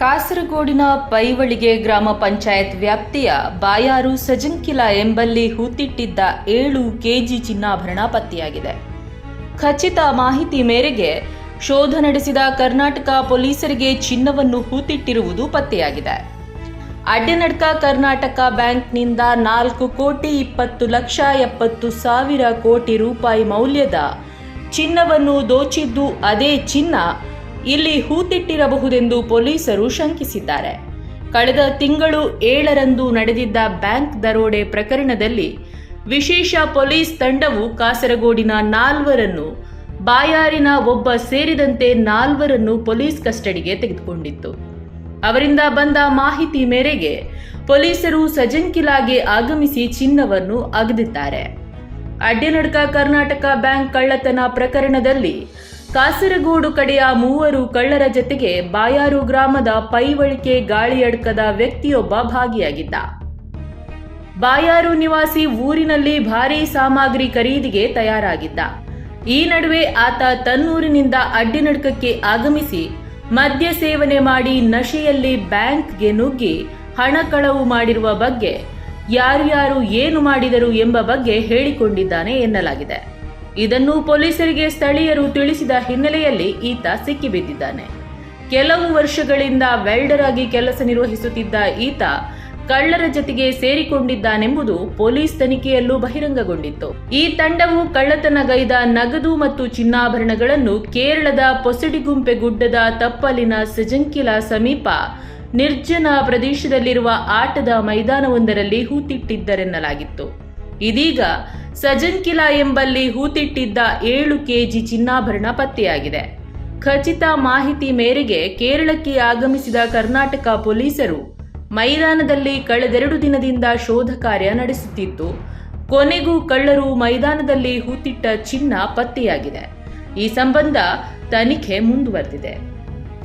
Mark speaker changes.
Speaker 1: ಕಾಸರಗೋಡಿನ ಪೈವಳಿಗೆ ಗ್ರಾಮ ಪಂಚಾಯತ್ ವ್ಯಾಪ್ತಿಯ ಬಾಯಾರು ಸಜಂಕಿಲ ಎಂಬಲ್ಲಿ ಹೂತಿಟ್ಟಿದ್ದ ಏಳು ಕೆಜಿ ಚಿನ್ನಾಭರಣ ಪತ್ತೆಯಾಗಿದೆ. ಖಚಿತ ಮಾಹಿತಿ ಮೇರೆಗೆ ಶೋಧ ನಡೆಸಿದ ಕರ್ನಾಟಕ ಪೊಲೀಸರಿಗೆ ಚಿನ್ನವನ್ನು ಹೂತಿಟ್ಟಿರುವುದು ಪತ್ತೆಯಾಗಿದೆ. ಅಡ್ಡನಡ್ಕ ಕರ್ನಾಟಕ ಬ್ಯಾಂಕ್ನಿಂದ ನಾಲ್ಕು ಕೋಟಿ ಇಪ್ಪತ್ತು ಲಕ್ಷ ಎಪ್ಪತ್ತು ಸಾವಿರ ಕೋಟಿ ರೂಪಾಯಿ ಮೌಲ್ಯದ ಚಿನ್ನವನ್ನು ದೋಚಿದ್ದು ಅದೇ ಚಿನ್ನ ಇಲ್ಲಿ ಹೂತಿಟ್ಟಿರಬಹುದೆಂದು ಪೊಲೀಸರು ಶಂಕಿಸಿದ್ದಾರೆ. ಕಳೆದ ತಿಂಗಳು ಏಳರಂದು ನಡೆದಿದ್ದ ಬ್ಯಾಂಕ್ ದರೋಡೆ ಪ್ರಕರಣದಲ್ಲಿ ವಿಶೇಷ ಪೊಲೀಸ್ ತಂಡವು ಕಾಸರಗೋಡಿನ ನಾಲ್ವರನ್ನು, ಬಾಯಾರಿನ ಒಬ್ಬ ಸೇರಿದಂತೆ ನಾಲ್ವರನ್ನು ಪೊಲೀಸ್ ಕಸ್ಟಡಿಗೆ ತೆಗೆದುಕೊಂಡಿತ್ತು. ಅವರಿಂದ ಬಂದ ಮಾಹಿತಿ ಮೇರೆಗೆ ಪೊಲೀಸರು ಸಜಂಕಿಲಾಗೆ ಆಗಮಿಸಿ ಚಿನ್ನವನ್ನು ಅಗದಿದ್ದಾರೆ. ಅಡ್ಡನಡ್ಕ ಕರ್ನಾಟಕ ಬ್ಯಾಂಕ್ ಕಳ್ಳತನ ಪ್ರಕರಣದಲ್ಲಿ ಕಾಸರಗೋಡು ಕಡೆಯ ಮೂವರು ಕಳ್ಳರ ಜತೆಗೆ ಬಾಯಾರು ಗ್ರಾಮದ ಪೈವಳಿಕೆ ಗಾಳಿಯಡ್ಕದ ವ್ಯಕ್ತಿಯೊಬ್ಬ ಭಾಗಿಯಾಗಿದ್ದ. ಬಾಯಾರು ನಿವಾಸಿ ಊರಿನಲ್ಲಿ ಭಾರೀ ಸಾಮಗ್ರಿ ಖರೀದಿಗೆ ತಯಾರಾಗಿದ್ದ. ಈ ನಡುವೆ ಆತ ತನ್ನೂರಿನಿಂದ ಅಡ್ಡಿನಡ್ಕಕ್ಕೆ ಆಗಮಿಸಿ ಮದ್ಯ ಸೇವನೆ ಮಾಡಿ ನಶೆಯಲ್ಲಿ ಬ್ಯಾಂಕ್ಗೆ ನುಗ್ಗಿ ಹಣ ಕಳವು ಮಾಡಿರುವ ಬಗ್ಗೆ, ಯಾರ್ಯಾರು ಏನು ಮಾಡಿದರು ಎಂಬ ಬಗ್ಗೆ ಹೇಳಿಕೊಂಡಿದ್ದಾನೆ ಎನ್ನಲಾಗಿದೆ. ಇದನ್ನು ಪೊಲೀಸರಿಗೆ ಸ್ಥಳೀಯರು ತಿಳಿಸಿದ ಹಿನ್ನೆಲೆಯಲ್ಲಿ ಈತ ಸಿಕ್ಕಿಬಿದ್ದಿದ್ದಾನೆ. ಕೆಲವು ವರ್ಷಗಳಿಂದ ವೆಲ್ಡರ್ ಆಗಿ ಕೆಲಸ ನಿರ್ವಹಿಸುತ್ತಿದ್ದ ಈತ ಕಳ್ಳರ ಜೊತೆಗೆ ಸೇರಿಕೊಂಡಿದ್ದಾನೆಂಬುದು ಪೊಲೀಸ್ ತನಿಖೆಯಲ್ಲೂ ಬಹಿರಂಗಗೊಂಡಿತ್ತು. ಈ ತಂಡವು ಕಳ್ಳತನಗೈದ ನಗದು ಮತ್ತು ಚಿನ್ನಾಭರಣಗಳನ್ನು ಕೇರಳದ ಪೊಸಡಿಗುಂಪೆ ಗುಡ್ಡದ ತಪ್ಪಲಿನ ಸಜಂಕಿಲ ಸಮೀಪ ನಿರ್ಜನ ಪ್ರದೇಶದಲ್ಲಿರುವ ಆಟದ ಮೈದಾನವೊಂದರಲ್ಲಿ ಹೂತಿಟ್ಟಿದ್ದರೆನ್ನಲಾಗಿತ್ತು. ಇದೀಗ ಸಜನ್ ಕಿಲಾ ಎಂಬಲ್ಲಿ ಹೂತಿಟ್ಟಿದ್ದ ಏಳು ಕೆಜಿ ಚಿನ್ನಾಭರಣ ಪತ್ತೆಯಾಗಿದೆ. ಖಚಿತ ಮಾಹಿತಿ ಮೇರೆಗೆ ಕೇರಳಕ್ಕೆ ಆಗಮಿಸಿದ ಕರ್ನಾಟಕ ಪೊಲೀಸರು ಮೈದಾನದಲ್ಲಿ ಕಳೆದೆರಡು ದಿನದಿಂದ ಶೋಧ ಕಾರ್ಯ ನಡೆಸುತ್ತಿತ್ತು ಕೊನೆಗೂ ಕಳ್ಳರು ಮೈದಾನದಲ್ಲಿ ಹೂತಿಟ್ಟ ಚಿನ್ನ ಪತ್ತೆಯಾಗಿದೆ. ಈ ಸಂಬಂಧ ತನಿಖೆ ಮುಂದುವರೆದಿದೆ.